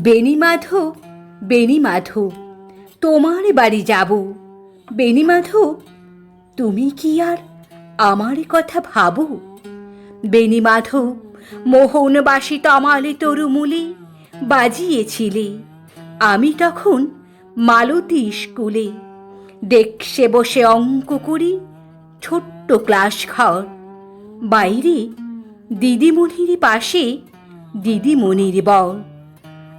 বেনি মাধব বেনি মাধব তোমার বাড়ি যাব। বেনি মাধব তুমি কি আর আমার কথা ভাবো? বেনি মাধব মোহনবাসী তমালে তরুমুলি বাজিয়েছিলে। আমি তখন মালতী স্কুলে। ডেস্কে বসে অঙ্ক করি ছোট্ট ক্লাস ঘর। বাইরে দিদিমণির পাশে দিদিমণির বর।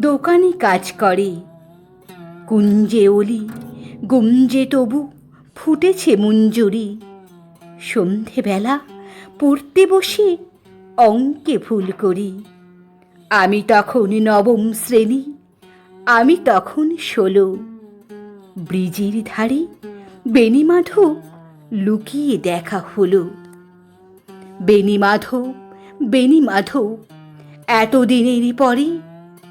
দোকানে কাজ করে। কুঞ্জে অলি গুঞ্জে তবু ফুটেছে মঞ্জুরি। সন্ধেবেলা পড়তে বসে অঙ্কে ভুল করি। আমি তখন নবম শ্রেণি, আমি তখন ষোলো। ব্রিজের ধারে বেনিমাধব লুকিয়ে দেখা হলো। বেনিমাধব বেনিমাধব এতদিনের পরে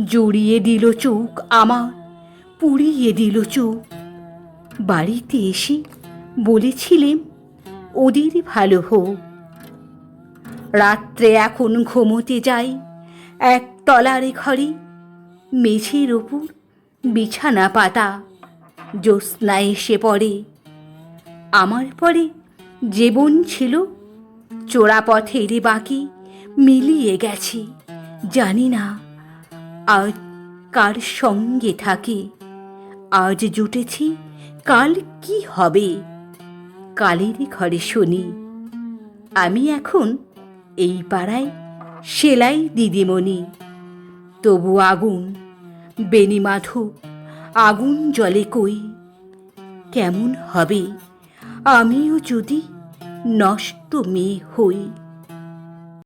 জড়িয়ে দিল চোখ আমার, পুড়িয়ে দিল চোখ। বাড়িতে এসে বলেছিলেন ওদের ভালো হোক। রাত্রে এখন ঘুমোতে যাই এক তলারে ঘরে মেঝের ওপর বিছানা পাতা জ্যোৎস্না এসে পড়ে। আমার পরে জীবন ছিল চোরাপথের বাকি, মিলিয়ে গেছে, জানি না। আজ কার সঙ্গে থাকে? আজ জুটেছি, কাল কি হবে? কালের ঘরে শুনি। আমি এখন এই পাড়ায় সেলাই দিদিমণি। তবু আগুন বেনিমাধব আগুন জলে কই? কেমন হবে? আমিও যদি নষ্ট মেয়ে হই।